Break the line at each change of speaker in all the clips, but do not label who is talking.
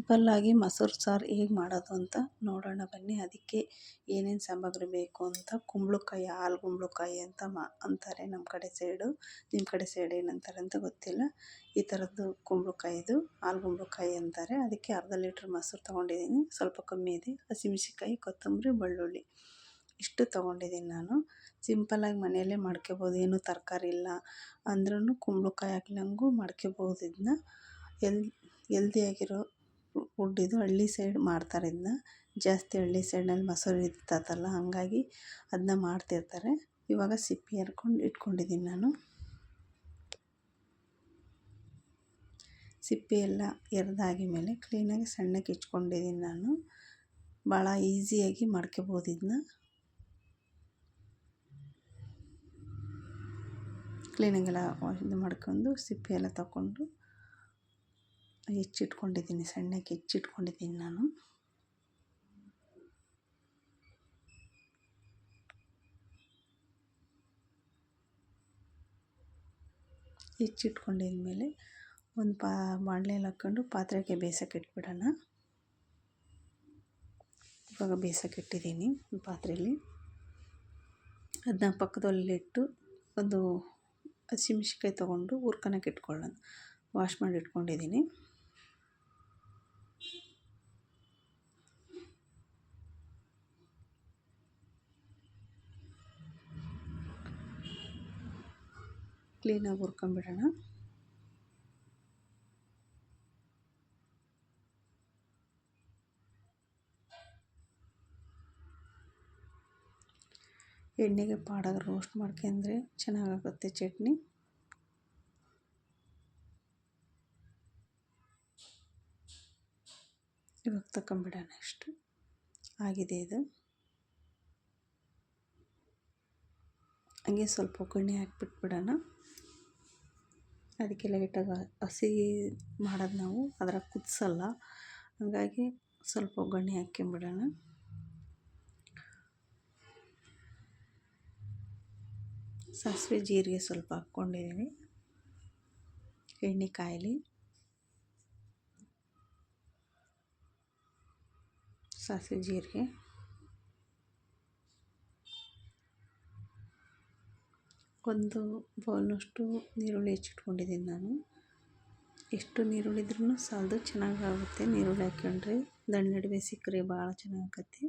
ಸಿಂಪಲ್ಲಾಗಿ ಮೊಸರು ಸಾರು ಹೇಗೆ ಮಾಡೋದು ಅಂತ ನೋಡೋಣ ಬನ್ನಿ. ಅದಕ್ಕೆ ಏನೇನು ಸಾಮಗ್ರಿ ಬೇಕು ಅಂತ ಕುಂಬಳಕಾಯಿ, ಹಾಲು ಕುಂಬಳಕಾಯಿ ಅಂತ ಮಾ ಅಂತಾರೆ ನಮ್ಮ ಕಡೆ ಸೈಡು ನಿಮ್ಮ ಕಡೆ ಸೈಡ್ ಏನಂತಾರೆ ಅಂತ ಗೊತ್ತಿಲ್ಲ. ಈ ಥರದ್ದು ಕುಂಬಳಕಾಯಿದು, ಹಾಲು ಕುಂಬಳಕಾಯಿ ಅಂತಾರೆ. ಅದಕ್ಕೆ ಅರ್ಧ ಲೀಟ್ರ್ ಮೊಸರು ತೊಗೊಂಡಿದ್ದೀನಿ. ಸ್ವಲ್ಪ ಕಮ್ಮಿ ಇದೆ. ಹಸಿಮೆಣ್ಸಿನ್ಕಾಯಿ, ಕೊತ್ತಂಬರಿ, ಬೆಳ್ಳುಳ್ಳಿ ಇಷ್ಟು ತೊಗೊಂಡಿದ್ದೀನಿ ನಾನು. ಸಿಂಪಲ್ಲಾಗಿ ಮನೆಯಲ್ಲೇ ಮಾಡ್ಕೋಬೋದು. ಏನೂ ತರಕಾರಿ ಇಲ್ಲ ಅಂದ್ರೂ ಕುಂಬಳಕಾಯಿ ಹಾಕ್ದಂಗೂ ಮಾಡ್ಕೋಬೋದು ಇದನ್ನ ಎಲ್ ಎಲ್ದಿಯಾಗಿರೋ ಫುಡ್ ಹಳ್ಳಿ ಸೈಡ್ ಮಾಡ್ತಾರೆ ಇದನ್ನ ಜಾಸ್ತಿ ಹಳ್ಳಿ ಸೈಡ್ನಲ್ಲಿ ಮೊಸರು ಇರ್ತದಲ್ಲ ಹಾಗಾಗಿ ಅದನ್ನ ಮಾಡ್ತಿರ್ತಾರೆ. ಇವಾಗ ಸಿಪ್ಪೆ ಹರ್ಕೊಂಡು ಇಟ್ಕೊಂಡಿದ್ದೀನಿ ನಾನು. ಸಿಪ್ಪೆ ಎಲ್ಲ ಎರ್ದಾಗಿ ಮೇಲೆ ಕ್ಲೀನಾಗಿ ಸಣ್ಣಕ್ಕೆ ಇಟ್ಕೊಂಡಿದ್ದೀನಿ ನಾನು. ಭಾಳ ಈಸಿಯಾಗಿ ಮಾಡ್ಕೋಬೋದು ಇದನ್ನ ಕ್ಲೀನಾಗೆಲ್ಲ ಇದು ಮಾಡ್ಕೊಂಡು ಸಿಪ್ಪೆ ಎಲ್ಲ ತಗೊಂಡು ಹೆಚ್ಚಿಟ್ಕೊಂಡಿದ್ದೀನಿ, ಸಣ್ಣಕ್ಕೆ ಹೆಚ್ಚಿಟ್ಕೊಂಡಿದ್ದೀನಿ ನಾನು. ಹೆಚ್ಚಿಟ್ಕೊಂಡಿದ್ಮೇಲೆ ಒಂದು ಪಾ, ಬಾಣಲೆಯಲ್ಲಿ ಹಾಕ್ಕೊಂಡು ಪಾತ್ರೆಗೆ ಬೇಯಿಸೋಕೆ ಇಟ್ಬಿಡೋಣ ಇವಾಗ ಬೇಯಿಸೋಕೆ ಇಟ್ಟಿದ್ದೀನಿ ಪಾತ್ರೆಯಲ್ಲಿ ಅದನ್ನ ಪಕ್ಕದಲ್ಲಿಟ್ಟು ಒಂದು ಹಸಿಮೆಣ್ಸಿನ್ಕಾಯಿ ತೊಗೊಂಡು ಹುರ್ಕೊಳಕ್ಕೆ ಇಟ್ಕೊಳ್ಳೋಣ. ವಾಶ್ ಮಾಡಿ ಇಟ್ಕೊಂಡಿದ್ದೀನಿ. ಕ್ಲೀನಾಗಿ ಹುರ್ಕೊಂಬಿಡೋಣ. ಎಣ್ಣೆಗೆ ಪಾಡಾಗಿ ರೋಸ್ಟ್ ಮಾಡ್ಕೊಂಡ್ರೆ ಚೆನ್ನಾಗಾಗುತ್ತೆ ಚಟ್ನಿ. ಇವಾಗ ತಗೊಂಬಿಡೋಣ ಇಷ್ಟು ಆಗಿದೆ ಇದು. ಹಂಗೆ ಸ್ವಲ್ಪ ಒಗ್ಗರಣೆ ಹಾಕ್ಬಿಟ್ಬಿಡೋಣ. ಅದಕ್ಕೆ ಲೈಟಾಗಿ ಹಸಿ ಮಾಡೋದು ನಾವು ಅದ್ರಾಗ ಕುದಿಸಲ್ಲ. ಹಾಗಾಗಿ ಸ್ವಲ್ಪ ಒಗ್ಗರಣೆ ಹಾಕ್ಕೊಂಬಿಡೋಣ. ಸಾಸಿವೆ ಜೀರಿಗೆ ಸ್ವಲ್ಪ ಹಾಕ್ಕೊಂಡಿದ್ದೀನಿ ಎಣ್ಣೆ ಕಾಯಲಿ ಸಾಸಿವೆ ಜೀರಿಗೆ. ಒಂದು ಬೌಲ್ನಷ್ಟು ನೀರುಳ್ಳಿ ಹೆಚ್ಚಿಟ್ಕೊಂಡಿದ್ದೀನಿ ನಾನು. ಎಷ್ಟು ನೀರುಳ್ಳಿ ಇದ್ರೂ ಸಾಲದು ಚೆನ್ನಾಗಾಗುತ್ತೆ ನೀರುಳ್ಳಿ ಹಾಕ್ಕೊಂಡ್ರೆ. ನಡುವೆ ಸಿಕ್ಕರೆ ಭಾಳ ಚೆನ್ನಾಗತ್ತೆ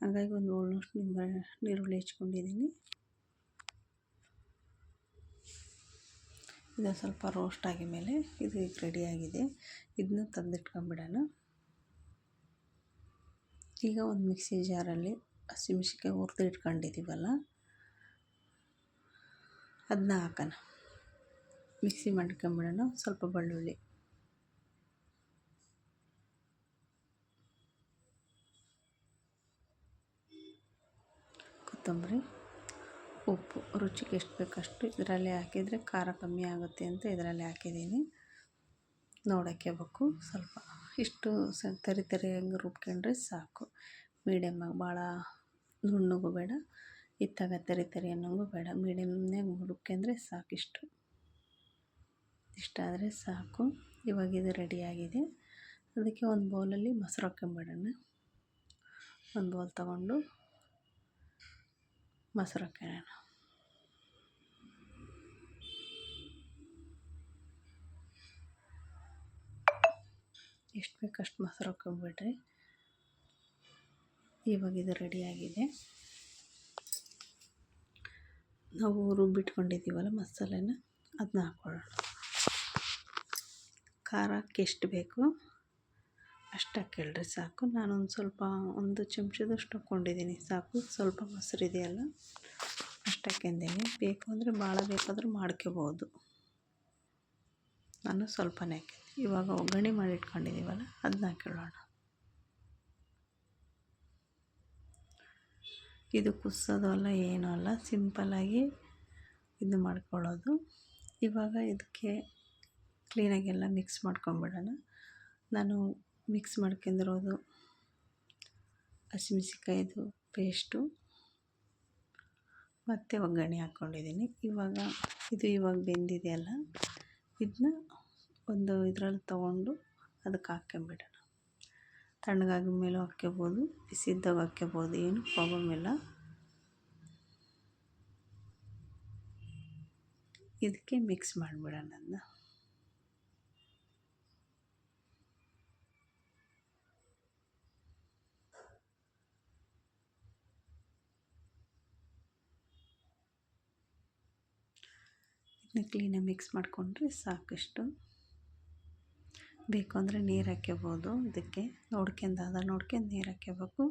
ಹಾಗಾಗಿ ಒಂದು ಬೌಲ್ನಷ್ಟು ನಿಂಬೆ ನೀರುಳ್ಳಿ ಹೆಚ್ಕೊಂಡಿದ್ದೀನಿ ಇದು ಸ್ವಲ್ಪ ರೋಸ್ಟ್ ಆಗಿದ ಮೇಲೆ ಇದು ಈಗ ರೆಡಿಯಾಗಿದೆ ಇದನ್ನ ತಂದಿಟ್ಕೊಂಬಿಡೋಣ. ಈಗ ಒಂದು ಮಿಕ್ಸಿ ಜಾರಲ್ಲಿ ಹಸಿಮೆಣ್ಸಿನ್ಕಾಯಿ ಹುರಿದು ಇಟ್ಕೊಂಡಿದ್ದೀವಲ್ಲ? ಅದನ್ನ ಹಾಕೋಣ. ಮಿಕ್ಸಿ ಮಾಡ್ಕೊಂಬಿಡೋಣ, ಸ್ವಲ್ಪ ಬೆಳ್ಳುಳ್ಳಿ. ಕೊತ್ತಂಬರಿ, ಉಪ್ಪು, ರುಚಿಗೆ ಎಷ್ಟು ಬೇಕಷ್ಟು ಇದರಲ್ಲಿ ಹಾಕಿದರೆ ಖಾರ ಕಮ್ಮಿ ಆಗುತ್ತೆ ಅಂತ ಇದರಲ್ಲಿ ಹಾಕಿದ್ದೀನಿ. ನೋಡೋಕ್ಕೆ ಬೇಕು, ಸ್ವಲ್ಪ ಇಷ್ಟು ಸ ತರಿ ತರಿ ಹೆಂಗೆ ರುಬ್ಕೊಂಡ್ರೆ ಸಾಕು. ಮೀಡಿಯಮ್ಮಾಗಿ ಭಾಳ ನುಣ್ಣಗೂ ಬೇಡ. ಇತ್ತಾಗ ತರಿ ತರಿ ಅನ್ನೋಂಗೂ ಬೇಡ ಮೀಡಿಯಮ್ನಾಗ ರುಬ್ಕೊಂಡ್ರೆ ಸಾಕಿಷ್ಟು ಇಷ್ಟಾದರೆ ಸಾಕು. ಇವಾಗ ಇದು ರೆಡಿಯಾಗಿದೆ ಅದಕ್ಕೆ ಒಂದು ಬೌಲಲ್ಲಿ ಮೊಸರು ಹಾಕ್ಕೊಂಬಿಡೋಣ. ಒಂದು ಬೌಲ್ ತಗೊಂಡು ಮೊಸರು ಹಾಕ್ಕೊಳ್ಳೋಣ. ಎಷ್ಟು ಬೇಕಷ್ಟು ಮೊಸರು ಹಾಕ್ಕೊಂಬಿಡ್ರಿ. ಇವಾಗ ಇದು ರೆಡಿಯಾಗಿದೆ ನಾವು ರುಬ್ಬಿಟ್ಕೊಂಡಿದ್ದೀವಲ್ಲ ಮಸಾಲೆನ ಅದನ್ನ ಹಾಕ್ಕೊಳ್ಳೋಣ ಖಾರಕ್ಕೆ ಎಷ್ಟು ಬೇಕು? ಅಷ್ಟು ಹಾಕಿಳ್ರಿ ಸಾಕು. ನಾನೊಂದು ಸ್ವಲ್ಪ, ಒಂದು ಚಮಚದಷ್ಟು ಹಾಕ್ಕೊಂಡಿದ್ದೀನಿ. ಸಾಕು, ಸ್ವಲ್ಪ ಮೊಸರು ಇದೆಯಲ್ಲ ಅಷ್ಟು ಹಾಕ್ಯಂದೀನಿ ಬೇಕು ಅಂದರೆ ಭಾಳ ಬೇಕಾದರೂ ಮಾಡ್ಕೋಬೋದು. ನಾನು ಸ್ವಲ್ಪನೇ ಹಾಕಿದ್ದೆ ಇವಾಗ ಒಗ್ಗರಣೆ ಮಾಡಿ ಇಟ್ಕೊಂಡಿದ್ದೀವಲ್ಲ ಅದನ್ನ ಹಾಕೊಳ್ಳೋಣ. ಇದು ಕುಸೋದು ಅಲ್ಲ, ಏನೂ ಅಲ್ಲ. ಸಿಂಪಲ್ಲಾಗಿ ಇದು ಮಾಡ್ಕೊಳ್ಳೋದು. ಇವಾಗ ಇದಕ್ಕೆ ಕ್ಲೀನಾಗೆಲ್ಲ ಮಿಕ್ಸ್ ಮಾಡ್ಕೊಂಬಿಡೋಣ. ನಾನು ಮಿಕ್ಸ್ ಮಾಡ್ಕೊಂಡಿರೋದು ಹಸಿಮೆಣ್ಸಿನ್ಕಾಯಿದು ಪೇಸ್ಟು. ಮತ್ತು ಒಗ್ಗರಣೆ ಹಾಕ್ಕೊಂಡಿದ್ದೀನಿ. ಇವಾಗ ಇದು ಇವಾಗ ಬೆಂದಿದೆಯಲ್ಲ, ಇದನ್ನ ಒಂದು ಇದರಲ್ಲಿ ತೊಗೊಂಡು ಅದಕ್ಕೆ ಹಾಕ್ಕೊಂಬಿಡೋಣ. ತಣ್ಣಗಾಗಿದ ಮೇಲೂ ಹಾಕ್ಕೋಬೋದು ಬಿಸಿ ಇದ್ದಾಗ ಹಾಕ್ಕೋಬೋದು ಏನು ಪ್ರಾಬ್ಲಮ್ ಇಲ್ಲ. ಇದಕ್ಕೆ ಮಿಕ್ಸ್ ಮಾಡಿಬಿಡೋಣ ಅದನ್ನ. ಇದನ್ನ ಕ್ಲೀನಾಗಿ ಮಿಕ್ಸ್ ಮಾಡಿಕೊಂಡ್ರೆ ಸಾಕಿಷ್ಟು ಬೇಕು ಅಂದರೆ ನೀರು ಹಾಕ್ಕೋಬೋದು ಇದಕ್ಕೆ ನೋಡ್ಕೊಂಡು ಅದ ನೋಡ್ಕೊಂಡು ನೀರು ಹಾಕ್ಕೋಬೇಕು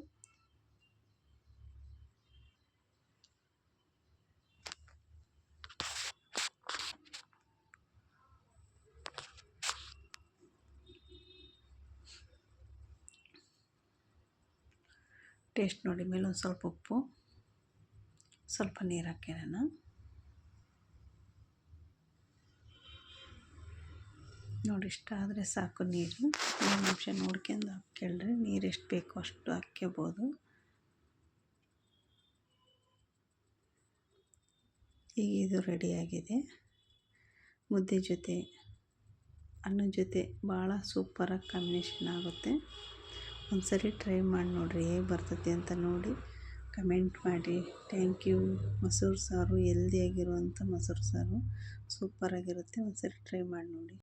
ಟೇಸ್ಟ್ ನೋಡಿ ಮೇಲೆ ಒಂದು ಸ್ವಲ್ಪ ಉಪ್ಪು, ಸ್ವಲ್ಪ ನೀರು ಹಾಕ್ಯಾನ ನೋಡಿ ಇಷ್ಟ ಆದರೆ ಸಾಕು ನೀರು. ನಿಮಿಷ ನೋಡ್ಕೊಂಡು ಹಾಕ್ಕೊಳ್ರಿ ನೀರು ಎಷ್ಟು ಬೇಕೋ ಅಷ್ಟು ಹಾಕ್ಕೋಬೋದು ಈಗ ಇದು ರೆಡಿಯಾಗಿದೆ ಮುದ್ದೆ ಜೊತೆ, ಅನ್ನದ ಜೊತೆ ಭಾಳ ಸೂಪರಾಗಿ ಕಾಂಬಿನೇಷನ್ ಆಗುತ್ತೆ. ಒಂದು ಸರಿ ಟ್ರೈ ಮಾಡಿ ನೋಡಿರಿ ಹೇಗೆ ಬರ್ತದೆ ಅಂತ ನೋಡಿ ಕಮೆಂಟ್ ಮಾಡಿ. ಥ್ಯಾಂಕ್ ಯು ಮೊಸರು ಸಾರು ಎಲ್ದಿಯಾಗಿರುವಂಥ ಮೊಸರು ಸಾರು. ಸೂಪರಾಗಿರುತ್ತೆ ಒಂದು ಸರಿ ಟ್ರೈ ಮಾಡಿ ನೋಡಿ.